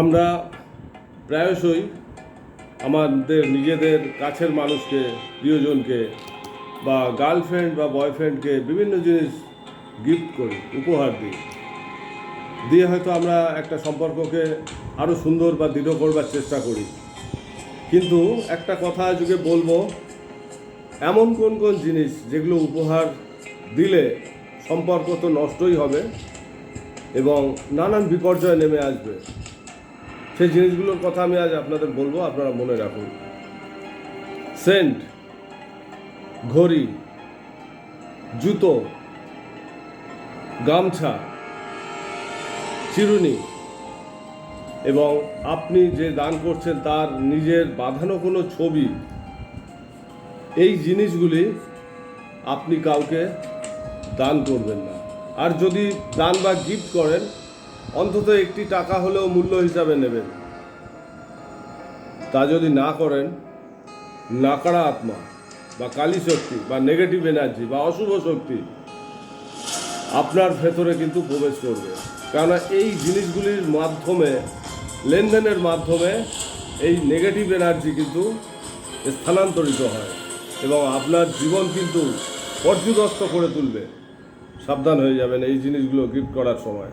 আমরা প্রায়শই আমাদের নিজেদের কাছের মানুষকে, প্রিয়জনকে বা গার্লফ্রেন্ড বা বয়ফ্রেন্ডকে বিভিন্ন জিনিস গিফট করি, উপহার দিই। দিয়ে হয়তো আমরা একটা সম্পর্ককে আরও সুন্দর বা দৃঢ় করবার চেষ্টা করি। কিন্তু একটা কথা যুগে বলব, এমন কোন কোন জিনিস যেগুলো উপহার দিলে সম্পর্ক তো নষ্টই হবে এবং নানান বিপর্যয় নেমে আসবে। সেই জিনিসগুলোর কথা আমি আজ আপনাদের বলব, আপনারা মনে রাখুন। সেন্ট, ঘড়ি, জুতো, গামছা, চিরুনি, এবং আপনি যে দান করছেন তার নিজের বাঁধানো কোনো ছবি, এই জিনিসগুলি আপনি কাউকে দান করবেন না। আর যদি দান বা গিফট করেন অন্তত একটি টাকা হলেও মূল্য হিসাবে নেবেন। তা যদি না করেন নাকাড়া আত্মা বা কালী শক্তি বা নেগেটিভ এনার্জি বা অশুভ শক্তি আপনার ভেতরে কিন্তু প্রবেশ করবে। কেননা এই জিনিসগুলির মাধ্যমে, লেনদেনের মাধ্যমে এই নেগেটিভ এনার্জি কিন্তু স্থানান্তরিত হয় এবং আপনার জীবন কিন্তু পর্যুদস্ত করে তুলবে। সাবধান হয়ে যাবেন এই জিনিসগুলো গিফট করার সময়।